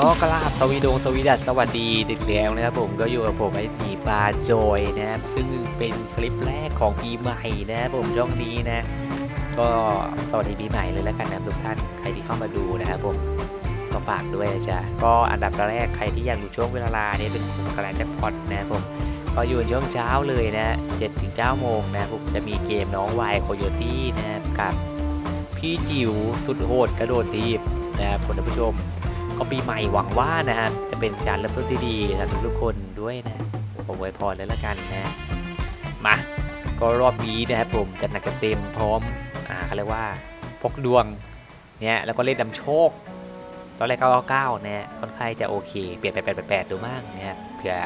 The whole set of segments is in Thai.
ก็กราบสวีดงสวีดัสสวัสดีดึกแล้วนะครับผมก็อยู่กับผมไอทีปาโจยนะครับซึ่งเป็นคลิปแรกของปีใหม่นะครับผมช่องนี้นะ ก็สวัสดีปีใหม่เลยแล้วกันนะทุกท่านใครที่เข้ามาดูนะครับผมก็ฝากด้วยนะจ๊ะก็อันดับแรกใครที่อยากดูช่วงเวลาเนี้เป็นกลุ่มกระแลแจ็คพอตนะครับผมก็อยู่ในช่วงเช้าเลยนะ7ถึง9โมงนะครับผมจะมีเกมน้องวายโคโยตี้นะครับกับพี่จิ๋วสุดโหดกระโดดทีบนะครับคุณผู้ชม ก็ปีใหม่หวังว่านะฮะจะเป็นการเริ่มต้นที่ดีสำหรับทุกคนด้วยนะผมไว้พรเลยละกันนะมาก็รอบนี้นะครับผมจัดหนักจัดเต็มพร้อมอ่าเขาเรียกว่าพกดวงเนี่ยแล้วก็เล่นดำโชคตอนแรกก็เก้าเนี่ยค่อนข้างจะโอเค เปลี่ยนไปแปดแปดดูมั่งเนี่ยเผื่อ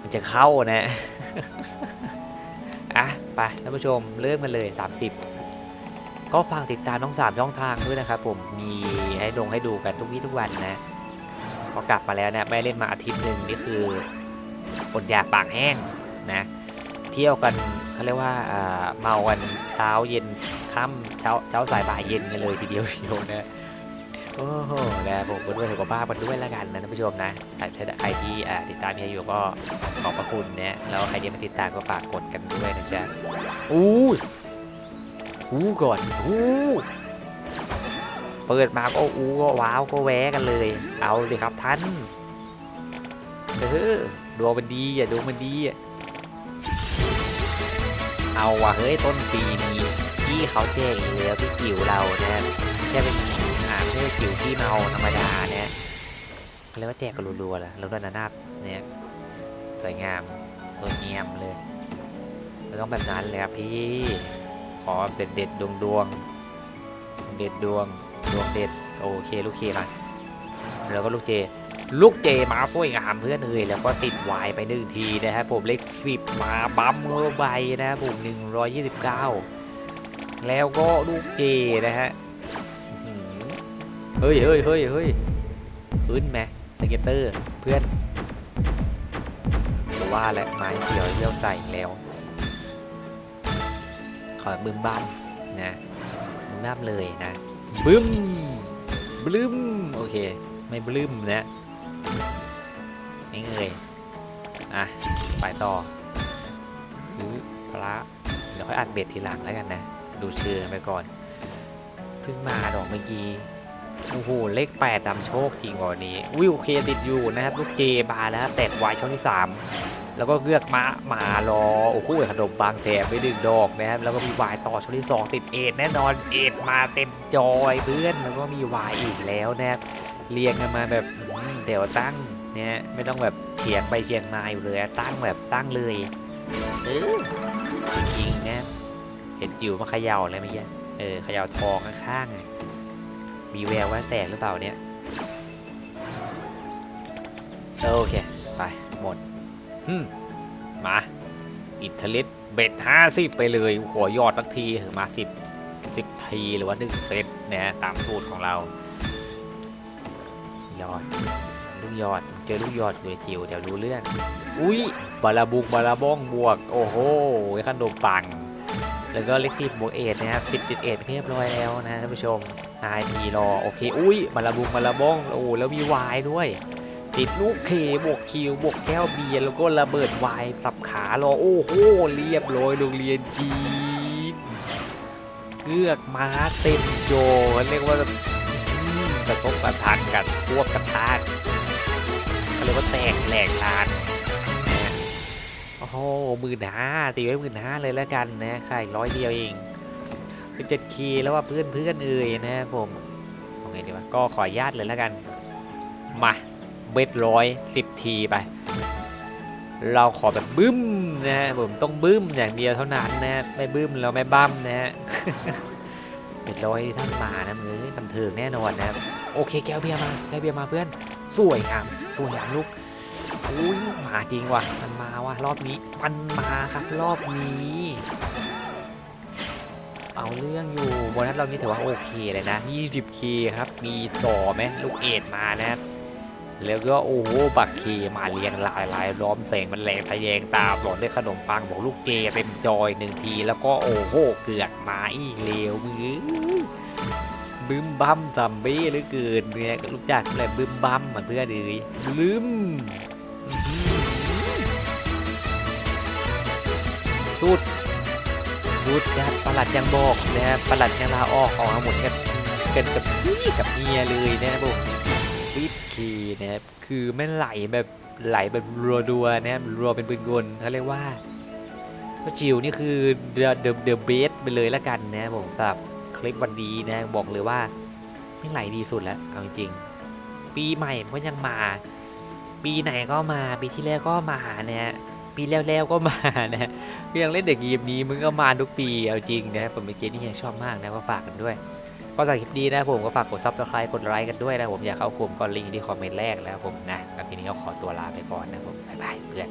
มันจะเข้านะอะไปท่านผู้ชมเริ่มกันเลย 30 ก็ฝากติดตามน้องสามช่องทางด้วยนะครับผมมีให้ลงให้ดูกันทุกวี่ทุกวันนะพอกลับมาแล้วเนี่ยไม่เล่นมาอาทิตย์หนึ่งนี่คืออดอยากปากแห้งนะเที่ยวกันเขาเรียกว่าเมากันเช้าเย็นค่ำเช้าเช้าสายบ่ายเย็นกันเลยทีเดียวเชียวนะโอ้โหนะผมก็ด้วยสุขภาพกันด้วยล้วกันนะท่านผู้ชมนะใครที่ติดตามเฮียอยู่ก็ขอบพระคุณนะแล้วใครที่ไม่ติดตามก็ฝากกดกันด้วยนะจ๊ะอู้ อู้ก่อนอู้เปิดมาก็อู้ก็ว้าวก็แวะกันเลย เอาเลยครับท่านเออดวงมันดีอะดวงมันดีอะเอาว่ะเฮ้ยต้นปีนี้พี่เขาแจ้งอยู่แล้วพี่จิ๋วเรานะแค่เป็นอ่าไม่ใช่จิ๋วที่เมาธรรมดาเนี่ยเขาเรียกว่าแจกกันรัวๆแหละแล้วด้วยนานาเนี่ยสวยงามสวยงามเลยไม่ต้องแบบนั้นเลยครับพี่ ขอเด็ดเด็ดดวงดวงเด็ดดวงดวงเด็ดโอเคลูกเคมาแล้วก็ลูกเจ ลูกเจมาสวยงามเพื่อนเอ่ยแล้วก็ติดวายไปหนึ่งทีนะครับผมเลขสิบมาบัมเมื่อใบนะครับผมหนึ่งร้อยยี่สิบเก้าแล้วก็ลูกเจนะฮะเฮ้ยเฮ้ยเฮ้ยเฮ้ยขึ้นไหมสเก็ตเตอร์เพื่อนว่าแหละไม้เสียวเลี้ยวใส่แล้ว ขอบึ้มบ้ามนะบึ้มบ้ามเลยนะบึ้มบลึ้มโอเค ไม่บลึ้มนะนี่เลยอะไปต่อหือพระเดี๋ยวค่อยอัดเบ็ดทีหลังแล้วกันนะ ดูเชื่อไปก่อนเพิ่งมาดอกเมื่อกี้โอ้โห เลขแปดจำโชคจริงกว่านี้วิวเคติดอยู่นะครับ ลูกเจบาร์แล้วแตกวายช่องที่สาม แล้วก็เลือกมามา รอ โอ้โหขนมบางแถมไปดึงดอกนะครับ แล้วก็มีวายต่อช่องที่2ติดเอ็ดแน่นอน เอ็ดมาเต็มจอยเพื่อน แล้วก็มีวายอีกแล้วนะครับ เรียงกันมาแบบเดี๋ยวตั้งเนี่ยไม่ต้องแบบเฉียงไปเฉียงมาอยู่เลยตั้งแบบตั้งเลยเออจริงๆนะ เห็นจิ๋วมาเขย่าเลยเมื่อกี้เออเขย่าทองข้างๆมีแววว่าแตกหรือเปล่าเนี่ย โอเค ไป หมด มา อิทลิสเบ็ดห้าสิบไปเลยขอยอดสักทีมาสิบสิบทีหรือว่าหนึ่งเซตนะตามสูตรของเรา ยอด ลูกยอด เจอลูกยอดอยู่ในจิ๋วเดี๋ยวรู้เรื่อง อุ้ยบาลาบุกบาลาบ้องบวก โอ้โหขนมปัง แล้วก็เลขสิบบวกเอ็ดนะครับสิบจุดเอ็ดเรียบร้อยแล้วนะท่านผู้ชมไอพีรอ โอเค อุ้ยบาลาบุกบาลาบ้อง โอ้แล้วมีวายด้วย ติดลูกเคบวกคิวบวกแก้วเบียร์แล้วก็ระเบิดวายสับขารอโอ้โหเรียบร้อยโรงเรียนจีนเลือกม้าเต็มโจเรียกว่าอืมกระทบกระทันกันพวกกระทากเขาเรียกว่าแตกแหลกลานโอ้โหหมื่นห้าตีไว้หมื่นห้าเลยแล้วกันนะใค่ายร้อยเดียวเองคือเจ็ดคีแล้วว่าเพื่อนเพื่อนเอ่ยนะครับผมเอาไงดีวะก็ขออนุญาตเลยแล้วกันมา เบ็ดร้อยสิบทีไป เราขอแบบบึ้มนะฮะผมต้องบึ้มอย่างเดียวเท่านั้นนะฮะไม่บึ้มเราไม่บั้มนะฮะเบ็ดร้อยท่านมานะมือบันเทิงแน่นอนนะครับโอเคแก้วเบียร์มาแก้วเบียร์มาเพื่อนสวยงามสวยงามลูกอุ้ยมาจริงว่ะมันมาว่ะรอบนี้มันมาครับรอบนี้ เอาเรื่องอยู่โบนัสเรานี่ถือว่าโอเคเลยนะ 20k ครับมีต่อไหมลูกเอ็ดมานะครับ แล้วก็โอ้โหบักเคมาเรียงลายลายล้อมแสงมันแรงทะแยงตาหลอนด้วยขนมปังบอกลูกเกเต็มจอยหนึ่งที แล้วก็โอ้โหเกือกมาอีกเร็วมือบึ้มบั้มซัมบี้หลือเกินเนี่ยรู้จักเลยบึ้มบั้มมือนเพื่อนเลยลืมอื้อหือสุดสุดจัดประหลัดยังบอกนะประหลัดยังลาออกออกมาหมดกันกันกับพี่กับเมียเลยนะผม วิดคีนะครับคือไม่ไหลแบบไหลแบบรัวๆนะครับรัวเป็นปืนกลเขาเรียกว่าก็จิวนี่คือเดอะเดอะเดอะเบสไปเลยละกันนะครับผมสำหรับคลิปวันนี้นะบอกเลยว่าไม่ไหลดีสุดแล้วเอาจริงปีใหม่ก็ยังมา ปีไหนก็มาปีที่แล้วก็มานะฮะปีแล้วๆก็มานะก็ยังเล่นเด็กยีมนี้มึงก็มาทุกปีเอาจริงนะผมเป็นเกมที่ยังชอบมากนะก็ฝากกันด้วย ก็สำหรับคลิปนี้นะผมก็ฝากกดซับสไครต์กดไลค์กันด้วยนะผมอยากเข้ากลุ่มก็ลิงก์ที่คอมเมนต์แรกแล้วผมนะแล้วทีนี้ก็ขอตัวลาไปก่อนนะผมบ๊ายบายเพื่อน